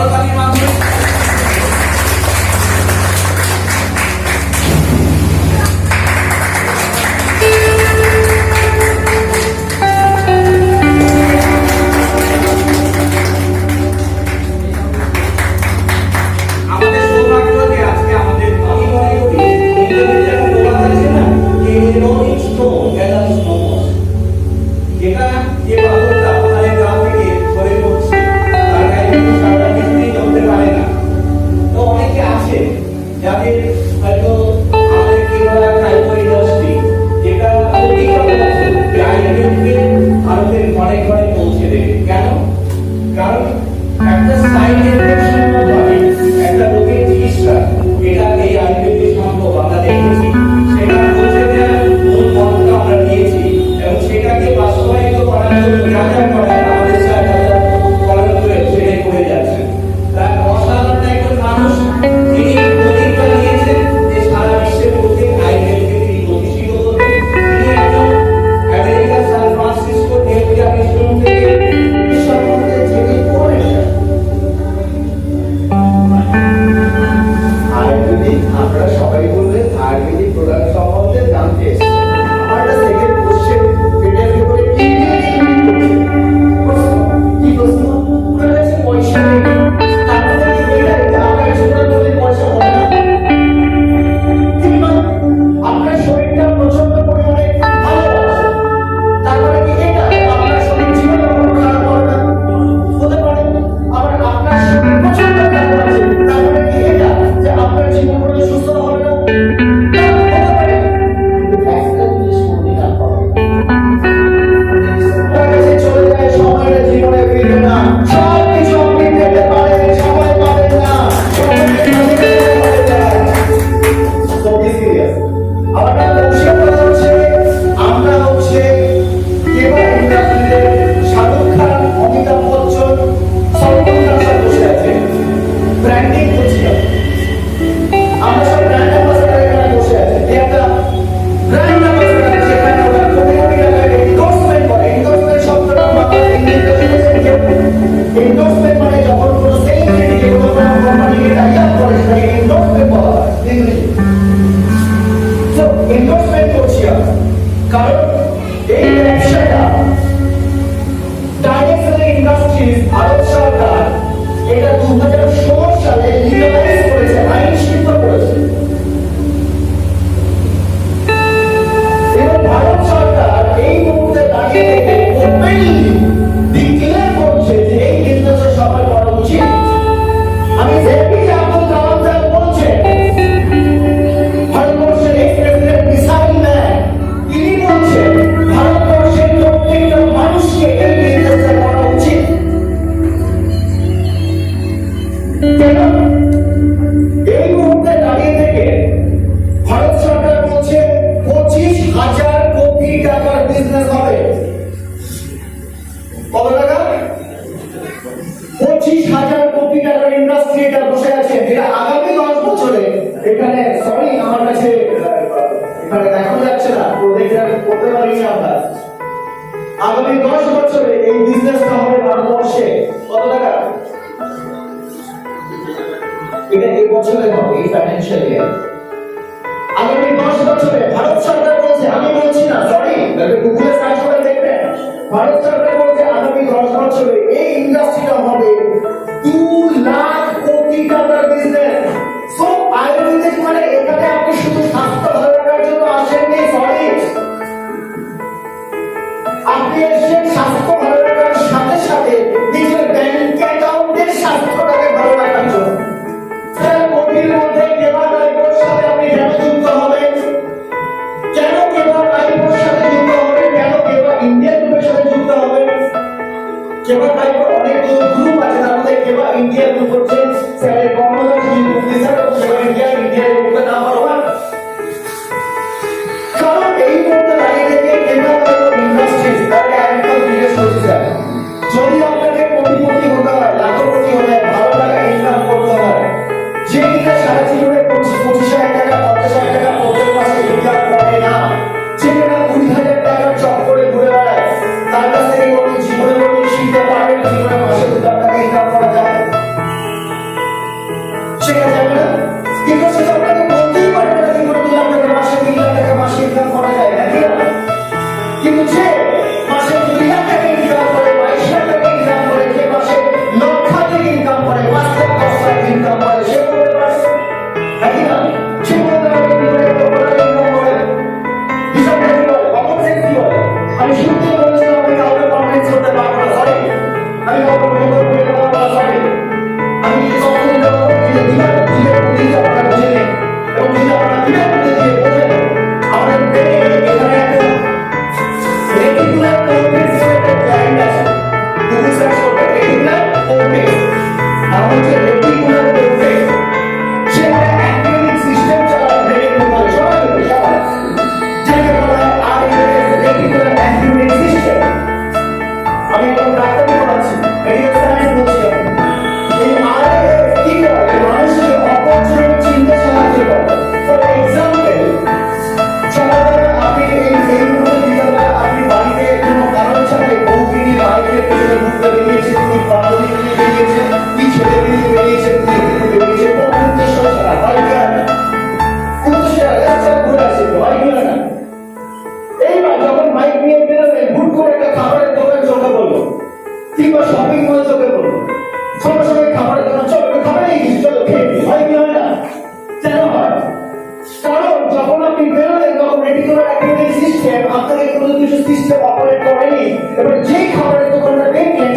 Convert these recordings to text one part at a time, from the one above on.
Kalau kalimat আগামী দশ বছরে এই বিজনেসটা হবে ভারতবর্ষে কত টাকা? এটা এই বছরে হবে, এই ফাইন্যান্সিয়াল ইয়ার আগামী দশ বছরে ভারত সরকার বলছে, আমি বলছি না সরি গুগলে সার্চ করে দেখবেন। ভারত সরকার বলছে, আগামী দশ বছরে এই ইন্ডাস্ট্রিটা হবে দু লাখ কোটি টাকার বিজনেস বাড়ি এসে স্বাস্থ্য ভালো রাখার সাথে সাথে নিজের ব্যাংক অ্যাকাউন্টের স্বাস্থ্যটাকে ভালো রাখার জন্য। কোটির মধ্যে কেবা রাইবোর সাথে আপনি কেন যুক্ত জন্য হয়ে। যখন আপনি বেরোলেন, তখন সিস্টেম আপনাকে কোনো কিছু সিস্টেম অপারেট করেনি। এবার যে খাবারের দোকানটা দেখলেন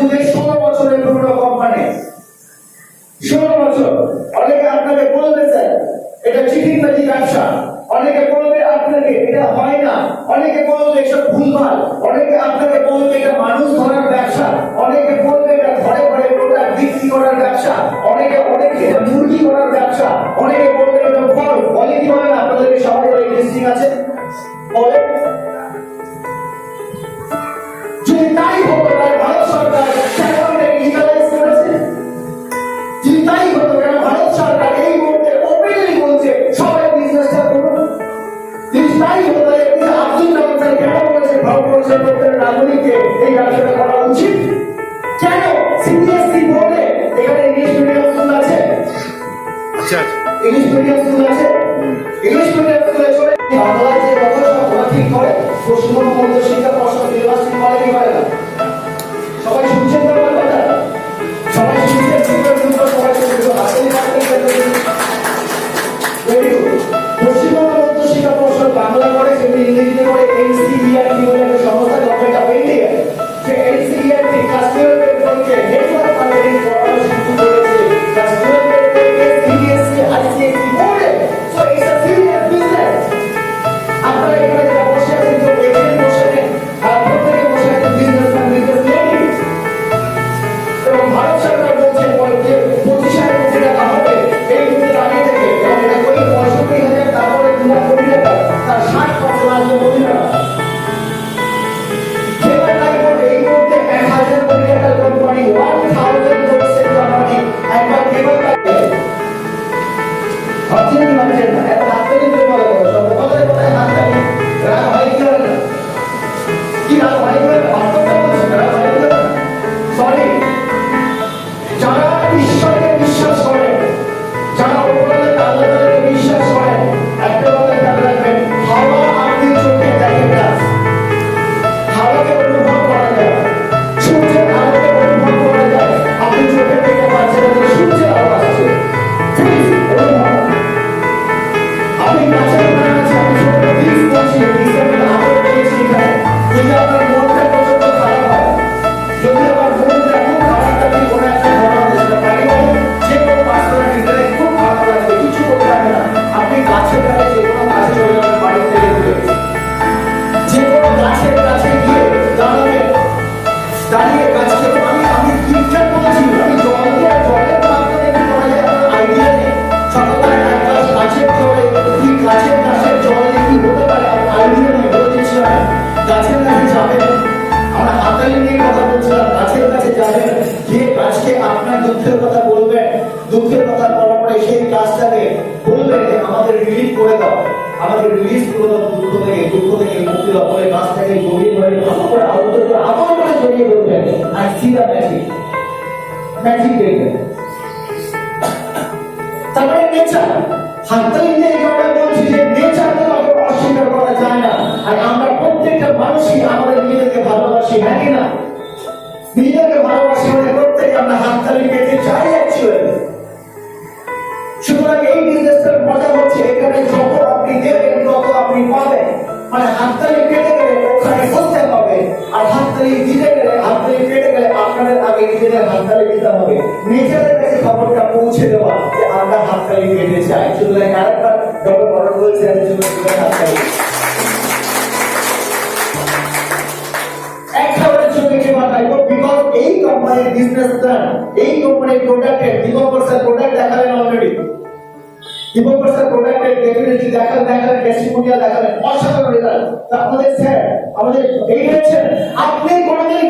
থেকে ষোলো বছরের পুরনো কোম্পানি ষোলো বছর। অনেকে আপনাকে বলবে স্যার এটা চিঠির পাতি ব্যবসা? অনেকে বলবে, আপনাকে এটা হয় না। অনেকে বলবে, এসব ভুলভাল। অনেকে আপনাকে বলবে, এটা মানুষ ধরার ব্যবসা। অনেকে বলবে, এটা ঘরে ঘরে টোটাল বিক্রি করার ব্যবসা। Yes. 街に任せるんだね。স্যার আমাদের স্যার এই হয়েছেন, আপনি কোনোদিন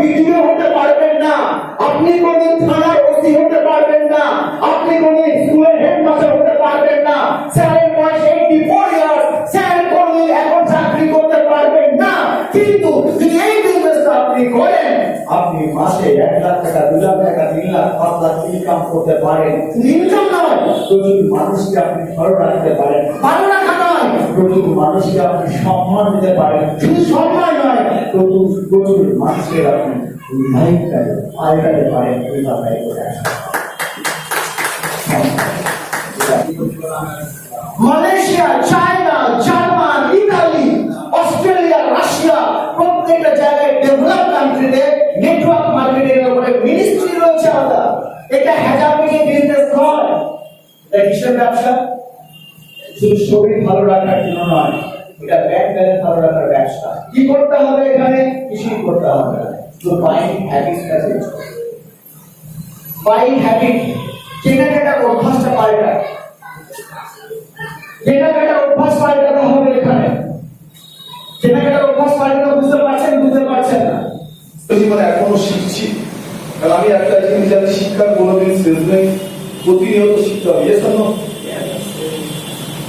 ভিডিও হতে পারবেন না। আপনি কোনোদিন থানার ওসি হতে পারবেন না। আপনি কোনোদিন স্কুলের হেডমাস্টার হতে পারবেন না। স্যারের মাসে এক লাখ টাকা দু লাখ টাকা তিন লাখ পাঁচ লাখ ইনকাম করতে পারেন। ইনকাম নয়। প্রচুর মানুষকে আপনি ভালো রাখতে পারেন। ভালো রাখা নয় প্রচুর মানুষকে আপনি সম্মান দিতে পারেন। শুধু সম্মান নয়। প্রচুর প্রচুর মানুষকে আপনি পাল্টাতে পারেন করে। মালয়েশিয়া চায়না আলাদা এটা হ্যাজাবিকে বিজনেস নয় এটা কিসের ব্যবসা? শুধু শরীর ভালো রাখার জন্য নয়, এটা ব্যাংক ব্যালেন্স ভালো রাখার ব্যবসা। কি করতে হবে এখানে? কিছুই করতে হবে না। বাইং হ্যাবিটসটা চেঞ্জ বাইং হ্যাবিট কেনাকাটার অভ্যাসটা পাল্টায় কেনাকাটার অভ্যাস পাল্টাতে হবে এখানে। কেনাকাটার অভ্যাস পাল্টাতে বুঝতে পারছেন বুঝতে পারছেন না। জীবনে এখনও শিখছি। আমি একটা জিনিস জানি, শিক্ষার কোনোদিন শেষ নেই, প্রতিনিয়ত শিখতে হবে।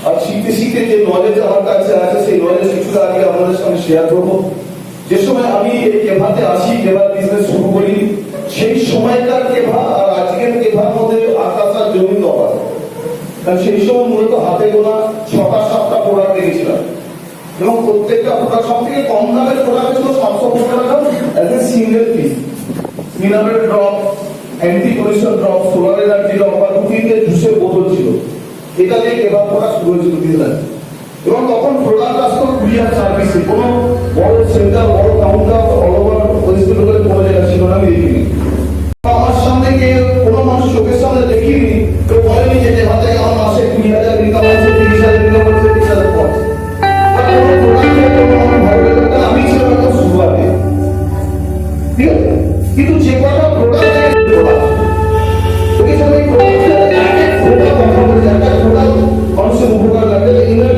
Or আর শিখতে শিখতে যে নলেজ আমার কাছে আছে, সেই নলেজ কিছুটা আগে আপনাদের সঙ্গে শেয়ার করব। যে সময় আমি এই কেভাতে আসি কেভার বিজনেস শুরু করি, সেই সময়কার কেভা আর আজকের কেভার মধ্যে আকাশ আর জমি তফাৎ। কারণ সেই সময় মূলত হাতে গোনা ছটা সাতটা প্রোডাক্ট দেখেছিলাম। এবং প্রত্যেকটা প্রোডাক্ট সব থেকে কম দামের প্রোডাক্ট ছিল সাতশো পনেরো টাকা as a single piece mineral drop anti pollution drop solar energy drop, বা কুকিংয়ে জুসের বোতল ছিল। এটা দিয়ে এবার করা শুরু হয়েছিল বিজনেস এবং তখন প্রধান আসতো কুরিয়ার সার্ভিসে কোনো বড় সেন্টার বড় কাউন্টার অল ওভার ওয়েস্ট বেঙ্গলের কোনো জায়গা ছিল না, আমি দেখিনি। আমার সামনে গিয়ে কোনো মানুষ চোখের সামনে দেখিনি in that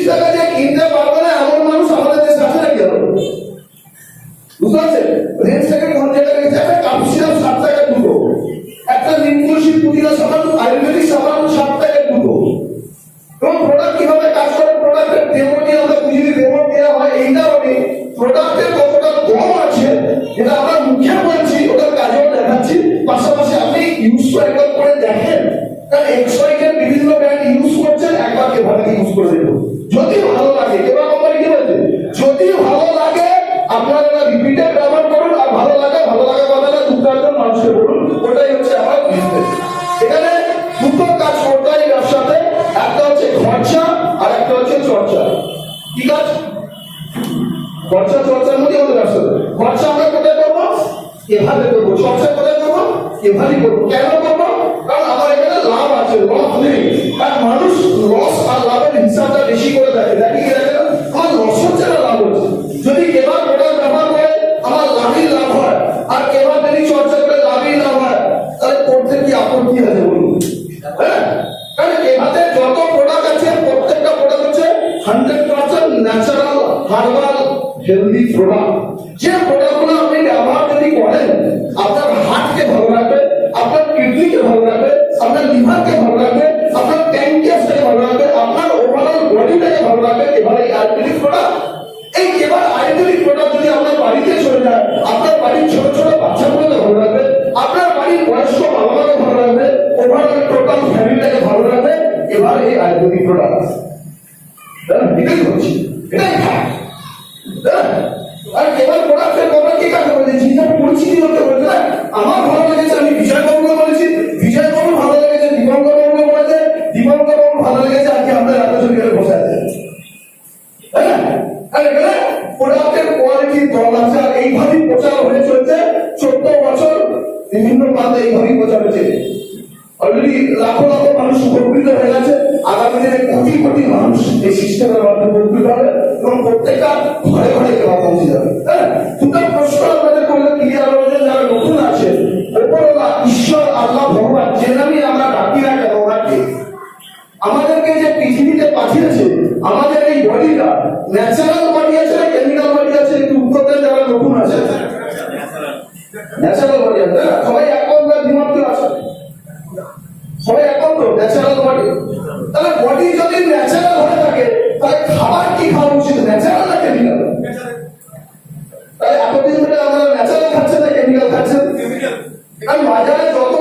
তিরিশ টাকা দিয়ে কিনতে পারব না এমন মানুষ আমাদের দেশে আসে না কেন বুঝতে পারছেন? যে লস নেই। আর মানুষ লস আর লাভের হিসাবটা বেশি করে থাকে দেখি আমার লস হচ্ছে না লাভ হচ্ছে। যদি কেবার ওটার ব্যবহার করে, আমার লাভই লাভ হয়। আর কেবার যদি চর্চা করে, লাভই লাভ হয়, তাহলে করতে কি আপত্তি আছে বলুন? হ্যাঁ? কারণ এভাবে যত প্রোডাক্ট আছে, প্রত্যেকটা প্রোডাক্ট হচ্ছে hundred percent natural herbal healthy product Anh bảo.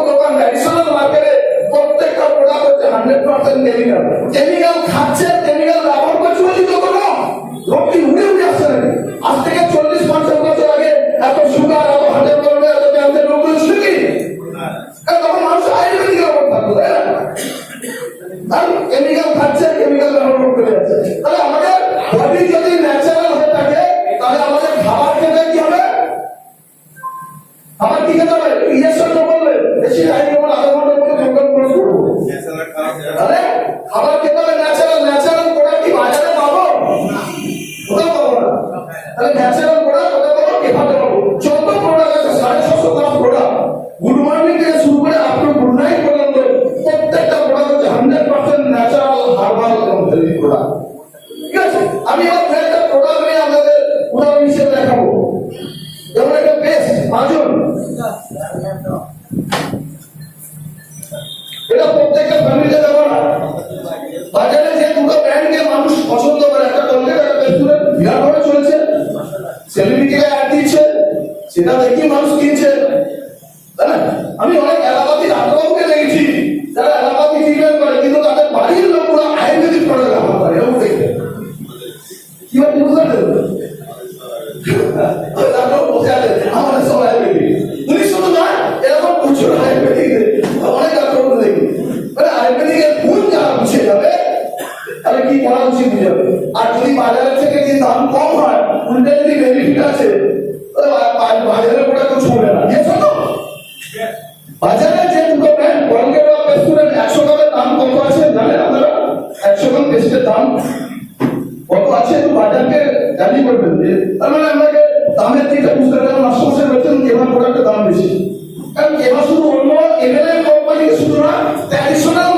ঠিক আছে, আমি একটা প্রোডাক্ট নিয়ে আপনাদের উদাহরণ হিসেবে দেখাবো। যেমন একটা পেস্ট এটা প্রত্যেকটা ফ্যামিলিতে দেবো না বাজারে যে দুটো ব্র্যান্ডকে মানুষ পছন্দ করে, একটা কলকেট একটা বিরাট করে চলেছে। সেলিব্রিটিরা অ্যাড দিচ্ছে, সেটা দেখি মানুষ কিনছে। মানে দামের থেকে বুঝতে এবার প্রোডাক্টের দাম বেশি। কারণ এবার শুধু অন্য এমএলএ কোম্পানি শুধু না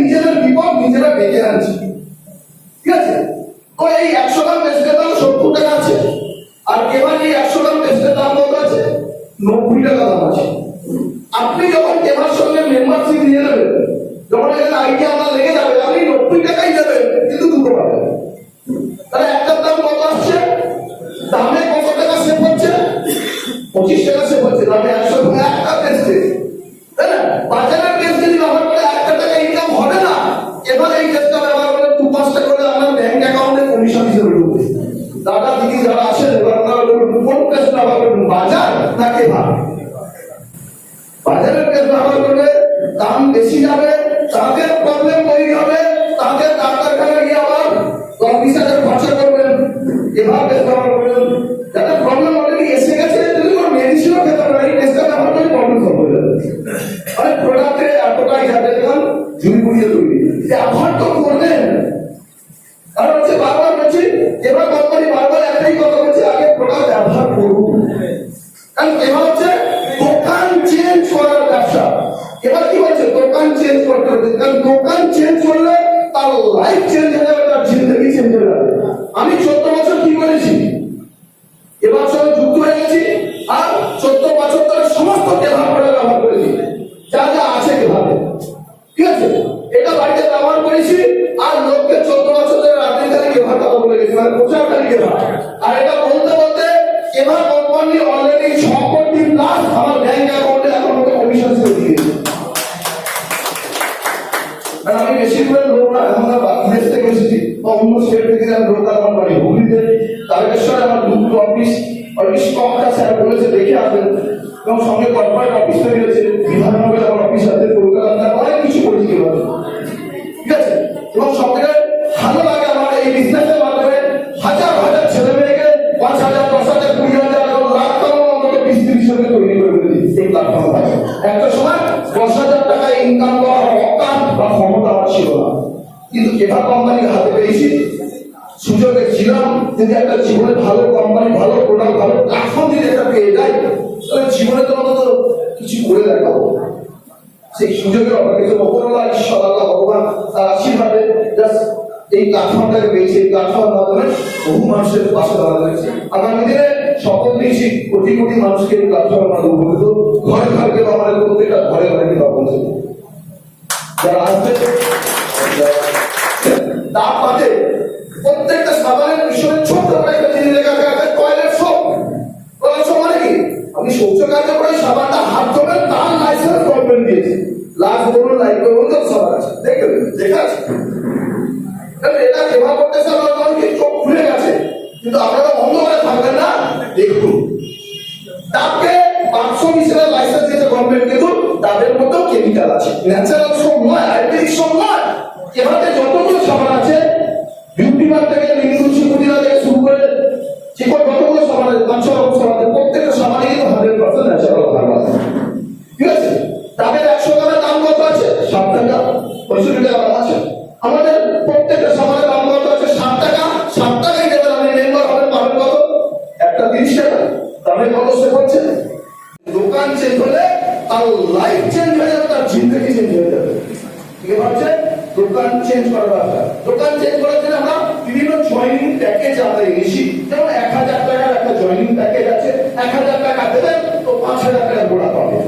নিজেদের বিপদ নিজেরা ডেকে আনছি। ঠিক আছে? তো এই একশো গ্রাম পেস্টের দাম সত্তর টাকা আছে। আর এই একশো গ্রাম দাম কত আছে? নব্বই টাকা দাম আছে। আপনি যখন কেবার সঙ্গে মেম্বারশিপ নিয়ে নেবেন, যখন এখানে আপনার লেগে যাবে, আপনি নব্বই টাকাই দেবেন, কিন্তু দুটো পাবেন। তাহলে একটার দাম কত আসছে? দামে কত টাকা সেভ হচ্ছে? পঁচিশ টাকা সেভ হচ্ছে। দামে একশো একটা পেস্টে তাই না? বাজারের ব্যবহার তো অফিস কমটা স্যার বলেছে, দেখে আসবেন। এবং সঙ্গে কর্পোরেট অফিস তৈরি হয়েছে বিধাননগরে আমার অফিস আছে কলকাতা অনেক কিছু করেছি এবার। ঠিক আছে? এবং সব থেকে ভালো লাগে আমার এই বিজনেসের মাধ্যমে হাজার হাজার ছেলে মেয়েকে পাঁচ হাজার, দশ হাজার, কুড়ি হাজার এবং লাখ টাকা অন্তত বিশ তিরিশ হাজার তৈরি করে ফেলেছি এই প্ল্যাটফর্ম একটা সময় দশ হাজার টাকা ইনকাম করার অকান বা ক্ষমতা আমার ছিল না। কিন্তু কেভা কোম্পানির হাতে পেয়েছি, সুযোগে ছিলাম যদি একটা জীবনে ভালো কোম্পানি ভালো প্রোডাক্ট ভালো প্ল্যাটফর্ম যদি একটা পেয়ে যাই তাহলে জীবনে তো অন্তত কিছু করে দেখাবো। সেই সুযোগে অপেক্ষিত ওপরওয়ালা ঈশ্বর আল্লাহ ভগবান তার আশীর্বাদে জাস্ট এই প্ল্যাটফর্মটাকে পেয়েছি। এই প্ল্যাটফর্মের মাধ্যমে বহু মানুষের পাশে দাঁড়াতে পেরেছি আগামী দিনে শপথ নিয়েছি কোটি কোটি মানুষকে এই প্ল্যাটফর্মের মাধ্যমে উপকৃত ঘরে ঘরে কেউ আমাদের প্রত্যেকটা ঘরে ঘরে কিন্তু পৌঁছে যারা আসবে তার পাতে আছে দোকান চেঞ্জ করার ব্যাপার দোকান চেঞ্জ করার জন্য আমরা বিভিন্ন জয়নিং প্যাকেজ আমরা এনেছি। যেমন এক হাজার টাকার একটা জয়নিং প্যাকেজ আছে, এক হাজার টাকা দেবেন তো পাঁচ হাজার টাকা গোড়া পাবে।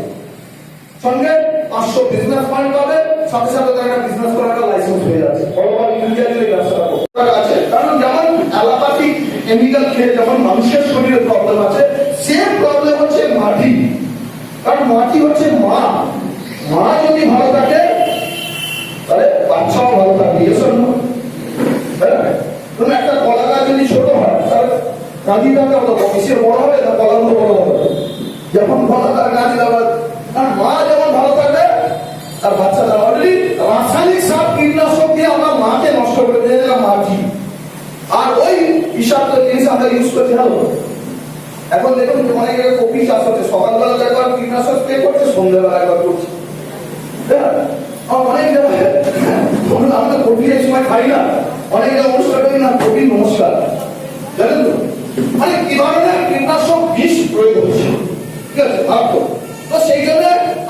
সঙ্গে পাঁচশো বিজনেস পয়েন্ট পাবে, সাথে সাথে তার একটা বিজনেস করার একটা লাইসেন্স হয়ে যাচ্ছে ভগবান ইন্ডিয়া জুড়ে ব্যবসাটা আছে, কারণ যেমন অ্যালোপ্যাথিক কেমিক্যাল খেয়ে যেমন মানুষের শরীরে প্রবলেম আছে সেম প্রবলেম হচ্ছে মাটি। কারণ মাটি হচ্ছে মা। মা যদি ভালো থাকে বাচ্চাও ভালো থাকবে এসব না তাই না? একটা কলা গাছ যদি ছোট হয় তাহলে কাঁদিটাকে হতো কিসের বড় হবে না কলাগুলো বড় হবে যখন ফলা তার গাছ দেওয়া কারণ মা যেমন ভালো থাকবে তার বাচ্চাটা অলরেডি রাসায়নিক সার কীটনাশক দিয়ে আমরা মাকে নষ্ট করে দিয়ে দিলাম মাটি আর ওই বিষাক্ত জিনিস আমরা ইউজ করতে হবে এখন দেখুন অনেক জায়গায় কপি চাষ হচ্ছে সকালবেলা একবার কীটনাশক স্প্রে করছে সন্ধ্যেবেলা একবার করছে অনেক জায়গায় আমরা আমরা এই সময় খাই না। অনেক অনুষ্ঠান করি না কপি নমস্কার। জানেন তো? মানে কি ধরনের কীটনাশক বিষ প্রয়োগ হচ্ছে? ঠিক আছে ভাবতো তো সেই জন্য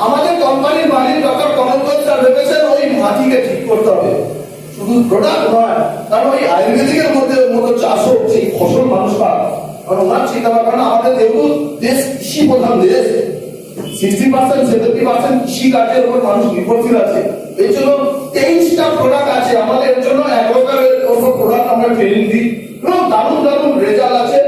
আমাদের কোম্পানির মালিক ডক্টর কমল স্যার ভেবেছেন ওই মাটিকে ঠিক করতে হবে। শুধু প্রোডাক্ট নয়, কারণ ওই আয়ুর্বেদিকের মধ্যে মতো চাষ সেই ফসল মানুষ পায়। কারণ ওনার চিন্তা ভাবনা আমাদের যেহেতু দেশ কৃষি প্রধান দেশ সিক্সটি পার্সেন্ট সেভেন্টি পার্সেন্ট কৃষি কাজের উপর মানুষ নির্ভরশীল আছে। এই জন্য তেইশটা প্রোডাক্ট আছে। আমাদের জন্য এক প্রকারের ওপর প্রোডাক্ট আমরা ট্রেনিং দিই। এবং দারুণ দারুণ রেজাল্ট আছে।